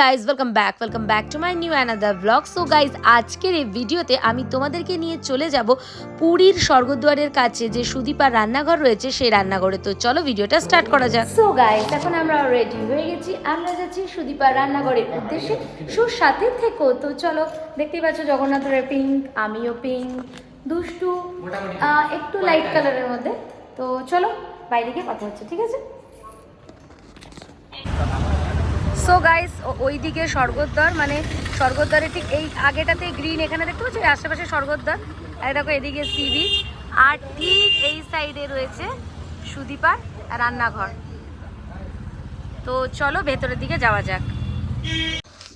Guys welcome back welcome back to my new another blog so guys আজকের এই ভিডিওতে আমি তোমাদেরকে নিয়ে চলে যাব পুরীর স্বর্গদ্বারের কাছে যে সুদীপার রান্নাঘর রয়েছে সেই রান্নাঘরে। তো চলো ভিডিওটা স্টার্ট করা যাক। সো গাইজ এখন আমরা রেডি হয়ে গেছি আমরা যাচ্ছি সুদীপার রান্নাঘরের উদ্দেশ্যে। সুসাথে থেকো তো চলো দেখতেই পাচ্ছ জগন্নাথের পিঙ্ক আমিও পিঙ্ক দুষ্টু একটু লাইট কালারের মধ্যে। তো চলো বাইরে গিয়ে কথা হচ্ছে ঠিক আছে? সো গাইস ওইদিকে স্বর্গদ্বার মানে স্বর্গদ্বারে ঠিক এই আগেটাতে গ্রিন এখানে দেখতে পাচ্ছ? আশেপাশে স্বর্গদ্বার। আর দেখো, এদিকে সি বিচ আর ঠিক এই সাইডে রয়েছে সুদীপার রান্নাঘর। তো চলো, ভেতরের দিকে যাওয়া যাক।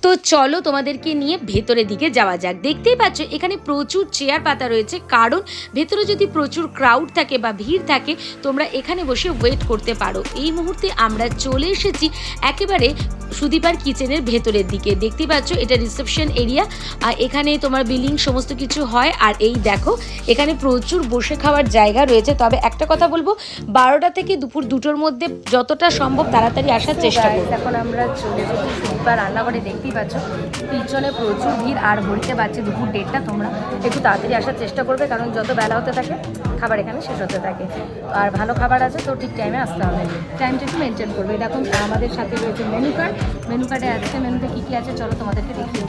তো চলো, তোমাদেরকে নিয়ে ভেতরের দিকে যাওয়া যাক। দেখতেই পাচ্ছ, এখানে প্রচুর চেয়ার পাতা রয়েছে। কারণ ভেতরে যদি প্রচুর ক্রাউড থাকে বা ভিড় থাকে, তোমরা এখানে বসে ওয়েট করতে পারো। এই মুহূর্তে আমরা চলে এসেছি একেবারে সুদীপার কিচেনের ভেতরের দিকে। দেখতেই পাচ্ছ এটা রিসেপশন এরিয়া। আর এখানে তোমার বিলিং সমস্ত কিছু হয়। আর এই দেখো এখানে প্রচুর বসে খাওয়ার জায়গা রয়েছে। তবে একটা কথা বলব বারোটা থেকে দুপুর দুটোর মধ্যে যতটা সম্ভব তাড়াতাড়ি আসার চেষ্টা করব এখন আমরা চলে এসেছি সুদীপার রান্নাঘরে। দেখতেই পাচ্ছ পিছনে প্রচুর ভিড়। আর ঘড়িতে বাজছে দুপুর ডেটটা তোমরা একটু তাড়াতাড়ি আসার চেষ্টা করবে কারণ যত বেলা হতে থাকে খাবার এখানে শেষ হতে থাকে। আর ভালো খাবার আছে তো ঠিক টাইমে আসতে হবে। টাইমটা একটু মেনটেন করবে। দেখুন আমাদের সাথে রয়েছে মেনু কার্ড মেনু কার্ডে আছে মেনুতে আছে চলো তোমাদেরকে দেখিয়ে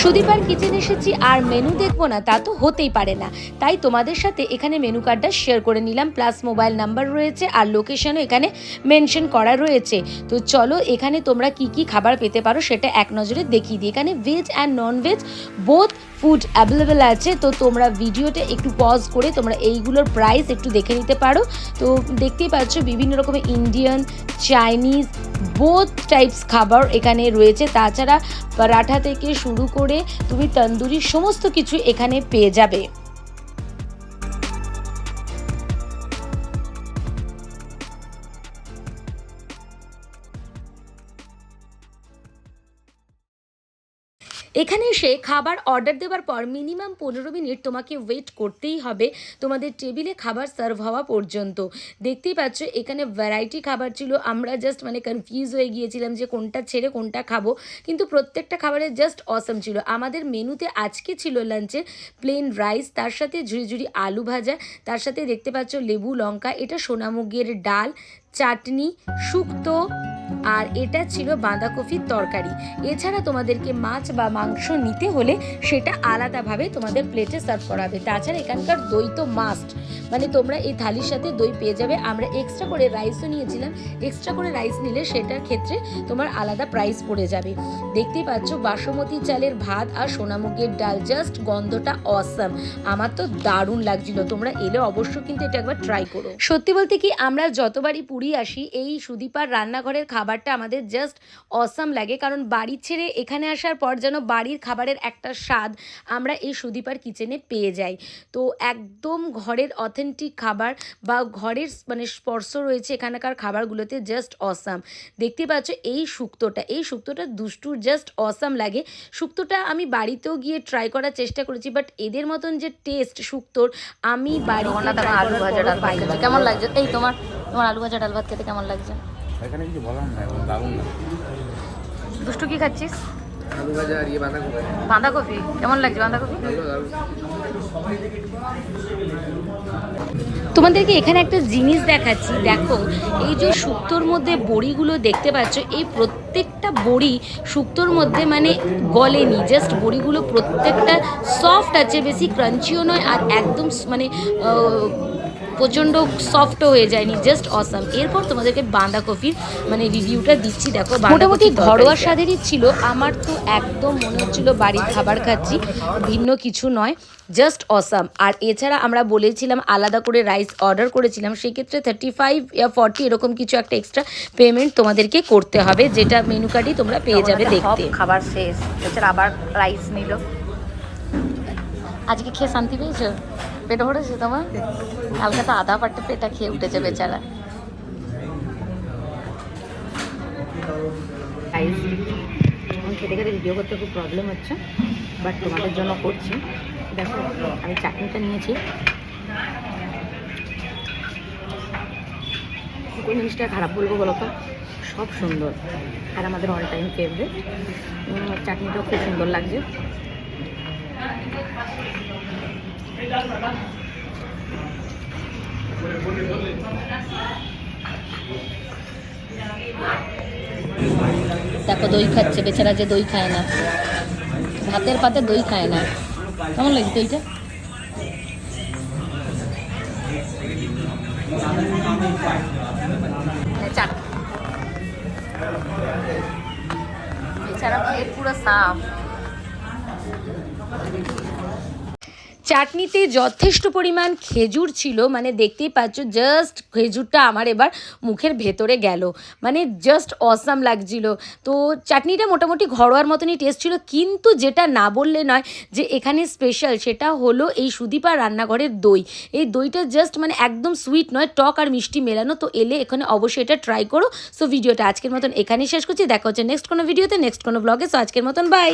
সুদীপার কিচেন এসেছি আর মেনু দেখব না, তা তো হতেই পারে না। তাই তোমাদের সাথে এখানে মেনু কার্ডটা শেয়ার করে নিলাম প্লাস মোবাইল নাম্বার রয়েছে আর লোকেশনও এখানে মেনশন করা রয়েছে। তো চলো এখানে তোমরা কি কি খাবার পেতে পারো সেটা এক নজরে দেখিয়ে দিই। এখানে veg and non veg both food available আছে, তো তোমরা ভিডিওটা একটু পজ করে তোমরা এইগুলোর প্রাইস একটু দেখে নিতে পারো। তো দেখতেই পাচ্ছ বিভিন্ন রকমের ইন্ডিয়ান চাইনিজ বোথ টাইপস খাবার এখানে রয়েছে। তাছাড়া পরাঠা থেকে শুরু করে তুমি তন্দুরি সমস্ত কিছু এখানে পেয়ে যাবে। এখানে এসে খাবার অর্ডার দেওয়ার পর মিনিমাম পনেরো মিনিট তোমাকে ওয়েট করতেই হবে। তোমাদের টেবিলে খাবার সার্ভ হওয়া পর্যন্ত। দেখতেই পাচ্ছ, এখানে ভ্যারাইটি খাবার ছিল। আমরা জাস্ট মানে কনফিউজ হয়ে গিয়েছিলাম যে কোনটা ছেড়ে কোনটা খাব। কিন্তু প্রত্যেকটা খাবারের জাস্ট অসম ছিল। আমাদের মেনুতে আজকে ছিল লাঞ্চে প্লেন রাইস তার সাথে ঝুড়ি ঝুড়ি আলু ভাজা, তার সাথে দেখতে পাচ্ছ লেবু, লঙ্কা, এটা সোনামুগের ডাল, চাটনি, শুক্তো আর এটা ছিল বাঁধাকপির তরকারি। এছাড়া তোমাদেরকে মাছ বা মাংস নিতে হলে সেটা আলাদাভাবে তোমাদের প্লেটে সার্ভ করা হবে। তাছাড়া এখানকার দই তো মাস্ট মানে তোমরা এই থালির সাথে দই পেয়ে যাবে। আমরা এক্সট্রা করে রাইসও নিয়েছিলাম। এক্সট্রা করে রাইস নিলে সেটার ক্ষেত্রে তোমার আলাদা প্রাইস পড়ে যাবে। দেখতেই পাচ্ছ বাসমতি চালের ভাত আর সোনামুগের ডাল। জাস্ট গন্ধটা অসাম আমার তো দারুণ লাগছিল। তোমরা এলে অবশ্য কিন্তু এটা একবার ট্রাই করো। সত্যি বলতে কি আমরা যতবারই পুরী আসি, এই সুদীপার রান্নাঘরের খাবারটা আমাদের জাস্ট অসাম লাগে। কারণ বাড়ি ছেড়ে এখানে আসার পর যেন বাড়ির খাবারের একটা স্বাদ আমরা এই সুদীপার কিচেনে পেয়ে যাই। তো একদম ঘরের অথেন্টিক খাবার বা ঘরের মানে স্পর্শ রয়েছে এখানকার খাবারগুলোতে জাস্ট অসাম দেখতে পাচ্ছ এই শুক্তোটা এই শুক্তোটা দুষ্টুর জাস্ট অসাম লাগে। শুক্তোটা আমি বাড়িতেও গিয়ে ট্রাই করার চেষ্টা করেছি বাট এদের মতন যে টেস্ট শুক্তোর আমি বাড়িতে আলু ভাজা ডাল ভাত খেতে কেমন লাগছে? এই তোমার তোমার আলু ভাজা ডাল ভাত খেতে কেমন লাগছে? এখানে কিছু বলার নাই এখন দারুণ না দুষ্টু কি খাচ্ছিস? আলু ভাজা আর ইয়ে বাঁধাকপি। বাঁধাকপি। কেমন লাগছে বাঁধাকপি? তোমাদেরকে এখানে একটা জিনিস দেখাচ্ছি দেখো এই যে শুক্তোর মধ্যে বড়িগুলো দেখতে পাচ্ছ এই প্রত্যেকটা বড়ি শুক্তোর মধ্যে মানে গলেনি জাস্ট বড়িগুলো প্রত্যেকটা সফট আছে বেশি ক্রাঞ্চিও নয় আর একদম মানে প্রচণ্ড সফটও হয়ে যায়নি জাস্ট অসাম এরপর তোমাদেরকে বাঁধাকপির মানে রিভিউটা দিচ্ছি দেখো মোটামুটি ঘরোয়া স্বাদেরই ছিল আমার তো একদম মনে হচ্ছিল বাড়ির খাবার খাচ্ছি ভিন্ন কিছু নয় জাস্ট অসাম আর এছাড়া আমরা বলেছিলাম আলাদা করে রাইস অর্ডার করেছিলাম সেক্ষেত্রে থার্টি ফাইভ ইয়া ফর্টি এরকম কিছু একটা এক্সট্রা পেমেন্ট তোমাদেরকে করতে হবে যেটা মেনু কার্ডই তোমরা পেয়ে যাবে দেখতে। খাবার শেষ এছাড়া আবার রাইস নিল। আজকে খেয়ে শান্তি পেয়েছ? পেট ভরেছে তোমার? কালকে তো আধা পাট্টে পেটা খেয়ে উঠেছে বেচারা। খেতে খেতে ভিডিও করতে খুব প্রবলেম হচ্ছে বাট তোমাদের জন্য করছি। দেখো, আমি চাটনিটা নিয়েছি। কোন জিনিসটা খারাপ বলব বলো তো? সব সুন্দর। আর আমাদের অল টাইম ফেভারিট চাটনিটাও খুব সুন্দর লাগছে। দেখো, দই খাচ্ছে, বেচারা যে দই খায় না। ভাতের পাতে দই খায় না। কেমন লাগে দইটা? চাট। বেচারা পুরো সাফ। চাটনিতে যথেষ্ট পরিমাণ খেজুর ছিল মানে দেখতেই পাচ্ছ জাস্ট খেজুরটা আমার এবার মুখের ভেতরে গেল। মানে জাস্ট অসাম লাগছিল। তো চাটনিটা মোটামুটি ঘরোয়ার মতনই টেস্ট ছিল, কিন্তু যেটা না বললে নয় যে এখানে স্পেশাল সেটা হলো এই সুদীপা রান্নাঘরের দই। এই দইটা জাস্ট মানে একদম সুইট নয়, টক আর মিষ্টি মেলানো। তো এলে এখানে অবশ্যই এটা ট্রাই করো। সো ভিডিওটা আজকের মতন এখানেই শেষ করছি। দেখা হচ্ছে নেক্সট কোনো ভিডিওতে নেক্সট কোনো ব্লগে সো আজকের মতন বাই